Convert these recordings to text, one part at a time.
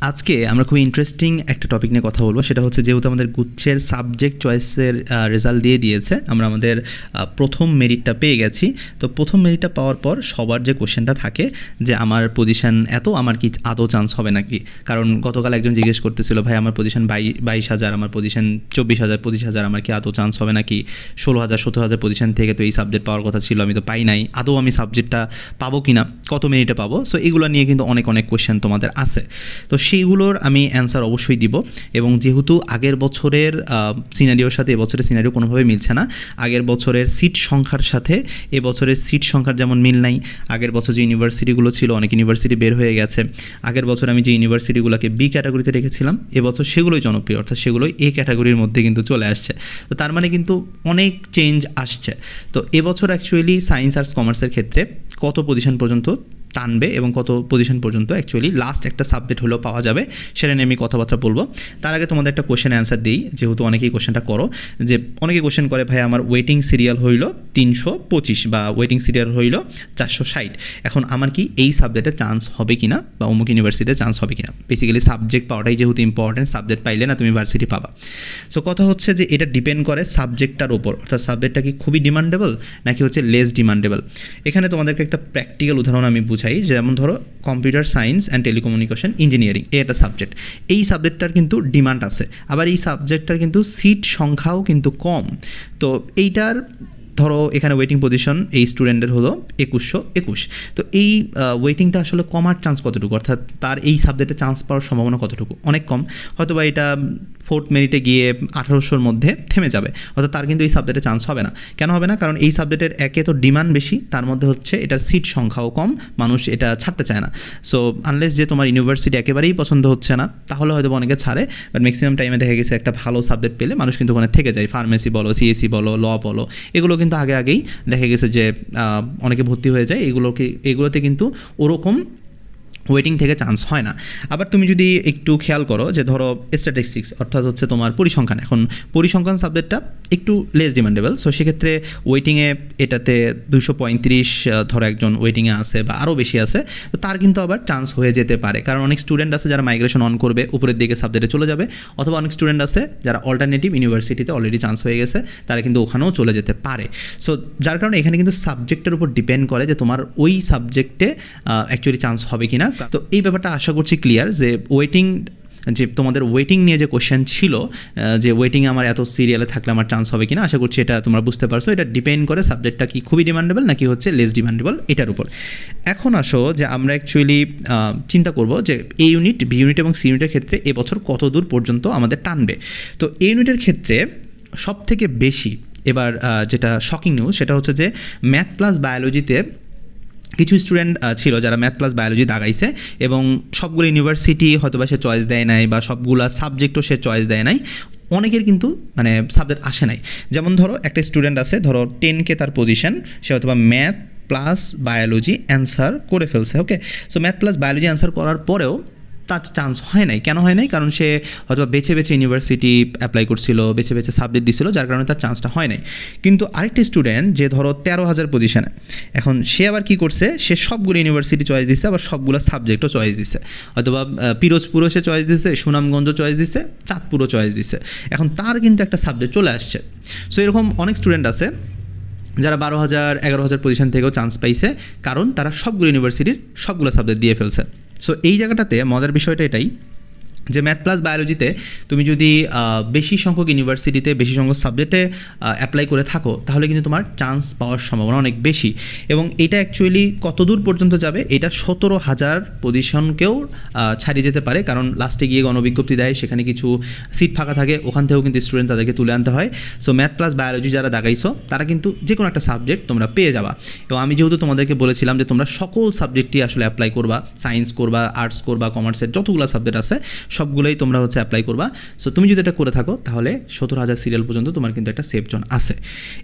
আজকে আমরা খুব ইন্টারেস্টিং একটা টপিক নিয়ে কথা বলব। সেটা হচ্ছে যেহেতু আমাদের গুচ্ছের সাবজেক্ট চয়েসের রেজাল্ট দিয়ে দিয়েছে, আমরা আমাদের প্রথম মেরিটটা পেয়ে গেছি। তো প্রথম মেরিটটা পাওয়ার পর সবার যে কোশ্চেনটা থাকে যে, আমার পজিশন এত, আমার কি আদৌ চান্স হবে নাকি? কারণ গতকাল একজন জিজ্ঞেস করতেছিল, ভাই, আমার পজিশন বাই, বাইশ হাজার, আমার পজিশন চব্বিশ হাজার, পঁচিশ হাজার, আমার কি আদৌ চান্স হবে নাকি? ষোলো হাজার, সতেরো হাজার পজিশন থেকে তো এই সাবজেক্ট পাওয়ার কথা ছিল, আমি তো পাই নাই। আদৌ আমি সাবজেক্টটা পাবো কি না কত মিনিটে পাবো? সো এগুলো নিয়ে কিন্তু অনেক অনেক কোয়েশ্চেন তোমাদের আছে। তো সেইগুলোর আমি অ্যান্সার অবশ্যই দিব। এবং যেহেতু আগের বছরের সিনারিওর সাথে এবছরের সিনারিও কোনোভাবে মিলছে না, আগের বছরের সিট সংখ্যার সাথে এবছরের সিট সংখ্যার যেমন মিল নাই, আগের বছর যে ইউনিভার্সিটিগুলো ছিল অনেক ইউনিভার্সিটি বের হয়ে গেছে, আগের বছর আমি যে ইউনিভার্সিটিগুলোকে বি ক্যাটাগরিতে রেখেছিলাম, এবছর সেগুলোই জনপ্রিয়, অর্থাৎ সেগুলোই এ ক্যাটাগরির মধ্যে কিন্তু চলে আসছে। তো তার মানে কিন্তু অনেক চেঞ্জ আসছে। তো এবছর অ্যাকচুয়ালি সায়েন্স আর্টস কমার্সের ক্ষেত্রে কত পজিশন পর্যন্ত টানবে এবং কত পজিশন পর্যন্ত অ্যাকচুয়ালি লাস্ট একটা সাবজেক্ট হলেও পাওয়া যাবে, সেটা নিয়ে আমি কথাবার্তা বলব। তার আগে তোমাদের একটা কোশ্চেন অ্যান্সার দিই, যেহেতু অনেকেই কোশ্চেনটা করো, যে অনেকে কোশ্চেন করে, ভাই, আমার ওয়েটিং সিরিয়াল হইল তিনশো পঁচিশ বা ওয়েটিং সিরিয়াল হইল চারশো ষাট। এখন আমার কি এই সাবজেক্টে চান্স হবে কি না বা অমুক ইউনিভার্সিটিতে চান্স হবে কিনা? বেসিক্যালি সাবজেক্ট পাওয়াটাই যেহেতু ইম্পর্টেন্ট সাবজেক্ট পাইলে না তুমি ভার্সিটি পাবা। সো কথা হচ্ছে যে এটা ডিপেন্ড করে সাবজেক্টটার উপর, অর্থাৎ সাবজেক্টটা কি খুবই ডিমান্ডেবল নাকি হচ্ছে লেস ডিমান্ডেবল এখানে তোমাদেরকে একটা প্র্যাকটিক্যাল উদাহরণ আমি বুঝাই, যেমন ধরো computer science and telecommunication engineering এই একটা সাবজেক্ট এই সাবজেক্টটার কিন্তু ডিমান্ড আছে। আবার এই সাবজেক্টটার কিন্তু সিট সংখ্যাও কিন্তু কম। তো এইটার ধরো এখানে ওয়েটিং পজিশন এই স্টুডেন্টের হলো একুশশো একুশ। তো এই ওয়েটিংটা আসলে কমার চান্স কতটুকু? অর্থাৎ তার এই সাবজেক্টে চান্স পাওয়ার সম্ভাবনা কতটুকু? অনেক কম। হয়তো বা এটা ফোর্থ মেরিটে গিয়ে আঠারোশোর মধ্যে থেমে যাবে। অর্থাৎ তার কিন্তু এই সাবজেক্টে চান্স হবে না। কেন হবে না? কারণ এই সাবজেক্টের একে তো ডিমান্ড বেশি, তার মধ্যে হচ্ছে এটার সিট সংখ্যাও কম, মানুষ এটা ছাড়তে চায় না। সো আনলেস যে তোমার ইউনিভার্সিটি একেবারেই পছন্দ হচ্ছে না, তাহলে হয়তো অনেকে ছাড়ে বাট ম্যাক্সিমাম টাইমে দেখা গেছে একটা ভালো সাবজেক্ট পেলে মানুষ কিন্তু ওখানে থেকে যায়। ফার্মেসি বলো সিএসি বলো ল বলো, এগুলো কিন্তু আগে আগেই দেখা গেছে যে অনেকে ভর্তি হয়ে যায়। এগুলোকে এগুলোতে কিন্তু ওরকম ওয়েটিং থেকে চান্স হয় না। আবার তুমি যদি একটু খেয়াল করো যে ধরো স্ট্যাটিস্টিক্স অর্থাৎ হচ্ছে তোমার পরিসংখ্যান। এখন পরিসংখ্যান সাবজেক্টটা একটু লেস ডিমান্ডেবল সো সেক্ষেত্রে ওয়েটিংয়ে এটাতে দুশো পঁয়ত্রিশ ধরো একজন ওয়েটিংয়ে আছে বা আরও বেশি আছে, তো তার কিন্তু আবার চান্স হয়ে যেতে পারে। কারণ অনেক স্টুডেন্ট আছে যারা মাইগ্রেশন অন করবে, উপরের দিকে সাবজেক্টে চলে যাবে, অথবা অনেক স্টুডেন্ট আছে যারা অল্টারনেটিভ ইউনিভার্সিটিতে অলরেডি চান্স হয়ে গেছে, তারা কিন্তু ওখানেও চলে যেতে পারে। সো যার কারণে এখানে কিন্তু সাবজেক্টের উপর ডিপেন্ড করে যে তোমার ওই সাবজেক্টে অ্যাকচুয়ালি চান্স হবে কি না তো এই ব্যাপারটা আশা করছি ক্লিয়ার যে ওয়েটিং যে তোমাদের ওয়েটিং নিয়ে যে কোশ্চেন ছিল যে ওয়েটিংয়ে আমার এত সিরিয়ালে থাকলে আমার চান্স হবে কিনা, আশা করছি এটা তোমরা বুঝতে পারছ। এটা ডিপেন্ড করে সাবজেক্টটা কি খুবই ডিমান্ডেবল নাকি হচ্ছে লেস ডিমান্ডেবল এটার উপর। এখন আসো যে আমরা অ্যাকচুয়ালি চিন্তা করব যে এ ইউনিট বি ইউনিট এবং সি ইউনিটের ক্ষেত্রে এবছর কত দূর পর্যন্ত আমাদের টানবে। তো এ ইউনিটের ক্ষেত্রে সব থেকে বেশি, এবার যেটা শকিং নিউজ সেটা হচ্ছে যে ম্যাথ প্লাস বায়োলজিতে কিছু স্টুডেন্ট ছিল যারা ম্যাথ প্লাস বায়োলজি দাগাইছে এবং সবগুলো ইউনিভার্সিটি হয়তো সে চয়েস দেয় নাই বা সবগুলো সাবজেক্টও সে চয়েস দেয় নাই। অনেকের কিন্তু মানে সাবজেক্ট আসে নাই। যেমন ধরো, একটা স্টুডেন্ট আছে, ধরো টেনকে তার পজিশন সে হয়তো ম্যাথ প্লাস বায়োলজি অ্যান্সার করে ফেলছে okay so math plus biology answer করার পরেও তার চান্স হয় নাই। কেন হয় নাই? কারণ সে হয়তো বেছে বেছে ইউনিভার্সিটি অ্যাপ্লাই করছিল, বেছে বেছে সাবজেক্ট দিছিল, যার কারণে তার চান্সটা হয় নাই। কিন্তু আরেকটি স্টুডেন্ট যে ধরো তেরো হাজার পজিশনে এখন সে আবার কি করছে? সে সবগুলো ইউনিভার্সিটি চয়েস দিচ্ছে আবার সবগুলো সাবজেক্টও চয়েস দিছে। অথবা পিরোজপুরও সে চয়েস দিচ্ছে সুনামগঞ্জ চয়েস দিচ্ছে চাঁদপুরও চয়েস দিছে। এখন তার কিন্তু একটা সাবজেক্ট চলে আসছে। সো এরকম অনেক স্টুডেন্ট আছে, যারা বারো হাজার, এগারো হাজার পজিশন থেকেও চান্স পাইছে, কারণ তারা সবগুলো ইউনিভার্সিটির সবগুলো সাবজেক্ট দিয়ে ফেলছে। সো এই জায়গাটাতে মজার বিষয়টা এটাই যে ম্যাথ প্লাস বায়োলজিতে তুমি যদি বেশি সংখ্যক ইউনিভার্সিটিতে বেশি সংখ্যক সাবজেক্টে অ্যাপ্লাই করে থাকো, তাহলে কিন্তু তোমার চান্স পাওয়ার সম্ভাবনা অনেক বেশি। এবং এটা অ্যাকচুয়ালি কতদূর পর্যন্ত যাবে, এটা সতেরো হাজার পজিশনকেও ছাড়িয়ে যেতে পারে। কারণ লাস্টে গিয়ে গণবিজ্ঞপ্তি দেয়, সেখানে কিছু সিট ফাঁকা থাকে, ওখান থেকেও কিন্তু স্টুডেন্ট তাদেরকে তুলে আনতে হয়। সো ম্যাথ প্লাস বায়োলজি যারা দাগাইছো, তারা কিন্তু যে কোনো একটা সাবজেক্ট তোমরা পেয়ে যাবা। এবং আমি যেহেতু তোমাদেরকে বলেছিলাম যে তোমরা সকল সাবজেক্টই আসলে অ্যাপ্লাই করবা সায়েন্স করবা আর্টস করবা কমার্সের যতগুলো সাবজেক্ট আছে সবগুলোই তোমরা হচ্ছে অ্যাপ্লাই করবা। সো তুমি যদি এটা করে থাকো, তাহলে সত্তর হাজার সিরিয়াল পর্যন্ত তোমার কিন্তু একটা সেফ জোন আছে।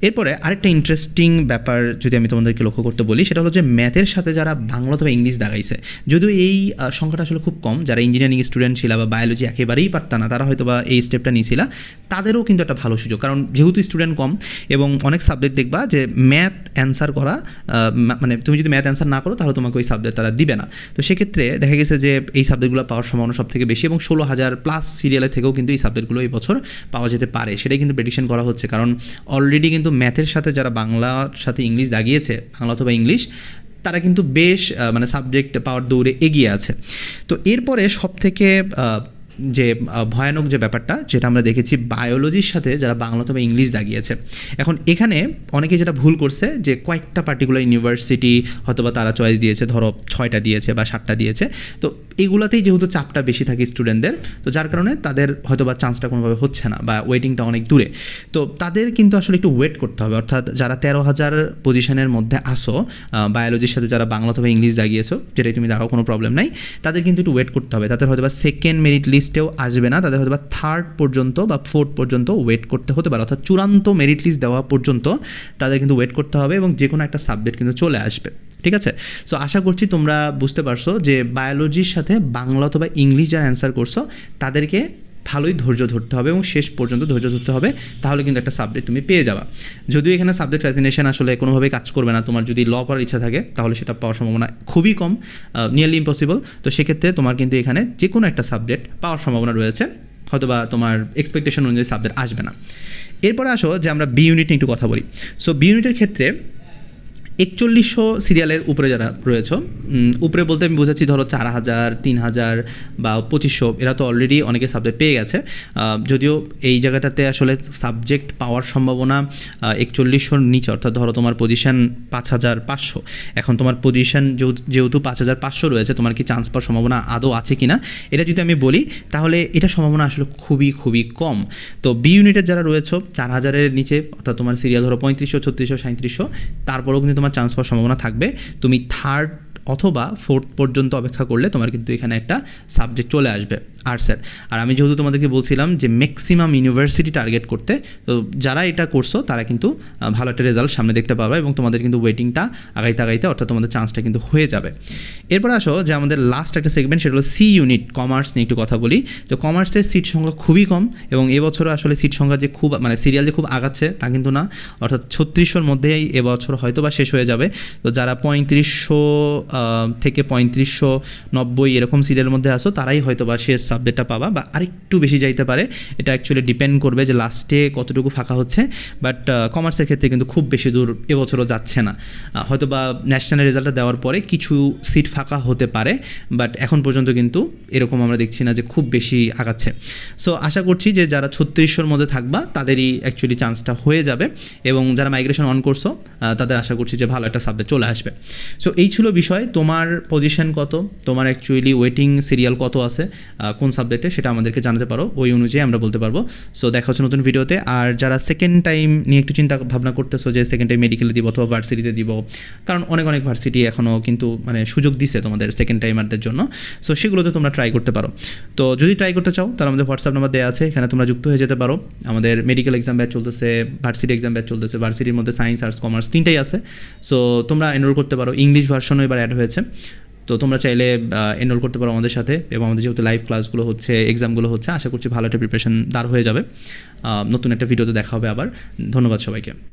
এরপরে আরেকটা ইন্টারেস্টিং ব্যাপার যদি আমি তোমাদেরকে লক্ষ্য করতে বলি, সেটা হলো যে ম্যাথের সাথে যারা বাংলা অথবা ইংলিশ দাগাইছে, যদিও এই সংখ্যাটা আসলে খুব কম, যারা ইঞ্জিনিয়ারিং স্টুডেন্ট ছিল বা বায়োলজি একেবারেই পারতা না, তারা হয়তো বা এই স্টেপটা নিয়েছিল তাদেরও কিন্তু একটা ভালো সুযোগ। কারণ যেহেতু স্টুডেন্ট কম, এবং অনেক সাবজেক্ট দেখবা যে ম্যাথ অ্যান্সার করা মানে তুমি যদি ম্যাথ অ্যান্সার না করো, তাহলে তোমাকে ওই সাবজেক্ট তারা দিবে না। তো সেক্ষেত্রে দেখা গেছে যে এই সাবজেক্টগুলো পাওয়ার সম্ভাবনা সব থেকে বেশি, এবং ষোলো হাজার প্লাস সিরিয়ালের থেকেও কিন্তু এই সাবজেক্টগুলো এই বছর পাওয়া যেতে পারে। সেটাই কিন্তু প্রেডিকশন করা হচ্ছে। কারণ অলরেডি কিন্তু ম্যাথের সাথে যারা বাংলার সাথে ইংলিশ দাগিয়েছে, বাংলা অথবা ইংলিশ তারা কিন্তু বেশ মানে সাবজেক্ট পাওয়ার দৌড়ে এগিয়ে আছে। তো এরপরে সব থেকে যে ভয়ানক যে ব্যাপারটা, যেটা আমরা দেখেছি বায়োলজির সাথে যারা বাংলা অথবা ইংলিশ দাগিয়েছে। এখন এখানে অনেকে যেটা ভুল করছে, যে কয়েকটা পার্টিকুলার ইউনিভার্সিটি হয়তোবা তারা চয়েস দিয়েছে, ধরো ছয়টা দিয়েছে বা সাতটা দিয়েছে। তো এইগুলাতেই যেহেতু চাপটা বেশি থাকে স্টুডেন্টদের তো যার কারণে তাদের হয়তোবা চান্সটা কোনোভাবে হচ্ছে না বা ওয়েটিংটা অনেক দূরে। তো তাদের কিন্তু আসলে একটু ওয়েট করতে হবে। অর্থাৎ যারা তেরো হাজার পজিশনের মধ্যে আসো বায়োলজির সাথে যারা বাংলা অথবা ইংলিশ দাগিয়েছো, যেটাই তুমি দেখাও কোনো প্রবলেম নাই, তাদের কিন্তু একটু ওয়েট করতে হবে। তাদের হয়তো বা সেকেন্ড মেরিট লিস্টেও আসবে না, তাদের হয়তো বা থার্ড পর্যন্ত বা ফোর্থ পর্যন্ত ওয়েট করতে হতে পারে, অর্থাৎ চূড়ান্ত মেরিট লিস্ট দেওয়া পর্যন্ত তাদের কিন্তু ওয়েট করতে হবে এবং যে কোনো একটা সাবজেক্ট কিন্তু চলে আসবে, ঠিক আছে? সো আশা করছি তোমরা বুঝতে পারছ যে বায়োলজির সাথে বাংলা অথবা ইংলিশ যারা অ্যান্সার করছ, তাদেরকে ভালোই ধৈর্য ধরতে হবে এবং শেষ পর্যন্ত ধৈর্য ধরতে হবে, তাহলে কিন্তু একটা সাবজেক্ট তুমি পেয়ে যাবা। যদিও এখানে সাবজেক্ট ফ্যাসিনেশন আসলে কোনোভাবেই কাজ করবে না, তোমার যদি ল পড়ার ইচ্ছা থাকে, তাহলে সেটা পাওয়ার সম্ভাবনা খুবই কম নিয়ারলি ইম্পসিবল তো সেক্ষেত্রে তোমার কিন্তু এখানে যে কোনো একটা সাবজেক্ট পাওয়ার সম্ভাবনা রয়েছে, হয়তোবা তোমার এক্সপেকটেশন অনুযায়ী সাবজেক্ট আসবে না। এরপরে আসো যে আমরা বি ইউনিট নিয়ে একটু কথা বলি। সো বি ইউনিটের ক্ষেত্রে একচল্লিশশো সিরিয়ালের উপরে যারা রয়েছে উপরে বলতে আমি বোঝাচ্ছি ধরো চার হাজার, তিন হাজার বা পঁচিশশো, এরা তো অলরেডি অনেকে সাবজেক্ট পেয়ে গেছে। যদিও এই জায়গাটাতে আসলে সাবজেক্ট পাওয়ার সম্ভাবনা একচল্লিশশোর নিচে, অর্থাৎ ধরো তোমার পজিশন পাঁচ হাজার পাঁচশো। এখন তোমার পজিশন যেহেতু পাঁচ হাজার পাঁচশো রয়েছে, তোমার কি চান্স পাওয়ার সম্ভাবনা আদৌ আছে কি না এটা যদি আমি বলি, তাহলে এটা সম্ভাবনা আসলে খুবই খুবই কম। তো বি ইউনিটের যারা রয়েছে, চার হাজারের নিচে, অর্থাৎ তোমার সিরিয়াল ধরো পঁয়ত্রিশশো, ছত্রিশশো সাঁত্রিশশো তারপরেও কিন্তু তোমার চান্স পাওয়ার সম্ভাবনা থাকবে। তুমি থার্ড অথবা ফোর্থ পর্যন্ত অপেক্ষা করলে তোমার কিন্তু এখানে একটা সাবজেক্ট চলে আসবে। আর্টসের আর আমি যেহেতু তোমাদেরকে বলছিলাম যে ম্যাক্সিমাম ইউনিভার্সিটি টার্গেট করতে, তো যারা এটা করছ, তারা কিন্তু ভালো একটা রেজাল্ট সামনে দেখতে পাবে এবং তোমাদের কিন্তু ওয়েটিংটা আগাইতে আগাইতে অর্থাৎ তোমাদের চান্সটা কিন্তু হয়ে যাবে। এরপর আসো যে আমাদের লাস্ট একটা সেগমেন্ট সেটা হলো সি ইউনিট কমার্স নিয়ে একটু কথা বলি। তো কমার্সের সিট সংখ্যা খুবই কম এবং এবছরও আসলে সিট সংখ্যা যে খুব মানে সিরিয়াল যে খুব আগাচ্ছে তা কিন্তু না। অর্থাৎ ছত্রিশশোর মধ্যেই এবছর হয়তো বা শেষ হয়ে যাবে। তো যারা পঁয়ত্রিশশো থেকে পঁয়ত্রিশশো নব্বই এরকম সিরিয়ালের মধ্যে আসো তারাই হয়তো বা শেষ সাবজেক্টটা পাবা বা আরেকটু বেশি যাইতে পারে। এটা অ্যাকচুয়ালি ডিপেন্ড করবে যে লাস্টে কতটুকু ফাঁকা হচ্ছে বাট কমার্সের ক্ষেত্রে কিন্তু খুব বেশি দূর এবছরও যাচ্ছে না। হয়তো বা ন্যাশনাল রেজাল্টটা দেওয়ার পরে কিছু সিট ফাঁকা হতে পারে বাট এখন পর্যন্ত কিন্তু এরকম আমরা দেখছি না যে খুব বেশি আগাচ্ছে। সো আশা করছি যে যারা ছত্রিশশোর মধ্যে থাকবা, তাদেরই অ্যাকচুয়ালি চান্সটা হয়ে যাবে এবং যারা মাইগ্রেশন অন করছ তাদের আশা করছি যে ভালো একটা সাবজেক্ট চলে আসবে। সো এই ছিল বিষয়। তোমার পজিশন কত? তোমার অ্যাকচুয়ালি ওয়েটিং সিরিয়াল কত আছে? কোন সাবজেক্টে সেটা আমাদেরকে জানাতে পারো, ওই অনুযায়ী আমরা বলতে পারব। সো দেখা হচ্ছে নতুন ভিডিওতে। আর যারা সেকেন্ড টাইম নিয়ে একটু চিন্তা ভাবনা করতেছো যে সেকেন্ড টাইম মেডিকেলে দিব অথবা ভার্সিটিতে দিব, কারণ অনেক অনেক ভার্সিটি এখনও কিন্তু মানে সুযোগ দিছে তোমাদের সেকেন্ড টাইমারদের জন্য। সো সেগুলোতে তোমরা ট্রাই করতে পারো। তো, যদি ট্রাই করতে চাও, তাহলে আমাদের হোয়াটসঅ্যাপ নাম্বার দেওয়া আছে, এখানে তোমরা যুক্ত হয়ে যেতে পারো। আমাদের মেডিকেল এক্সাম ব্যাচ চলতেছে ভার্সিটি এক্সাম ব্যাচ চলতেছে ভার্সিটির মধ্যে সায়েন্স আর্টস কমার্স তিনটাই আছে। সো তোমরা এনরোল করতে পারো। ইংলিশ ভার্সনও এবার অ্যাড হয়েছে। তো তোমরা চাইলে এনরোল করতে পারো আমাদের সাথে এবং আমাদের যেহেতু লাইভ ক্লাসগুলো হচ্ছে এক্সামগুলো হচ্ছে, আশা করছি ভালো একটা প্রিপারেশন দাঁড় হয়ে যাবে। নতুন একটা ভিডিওতে দেখা হবে আবার। ধন্যবাদ সবাইকে।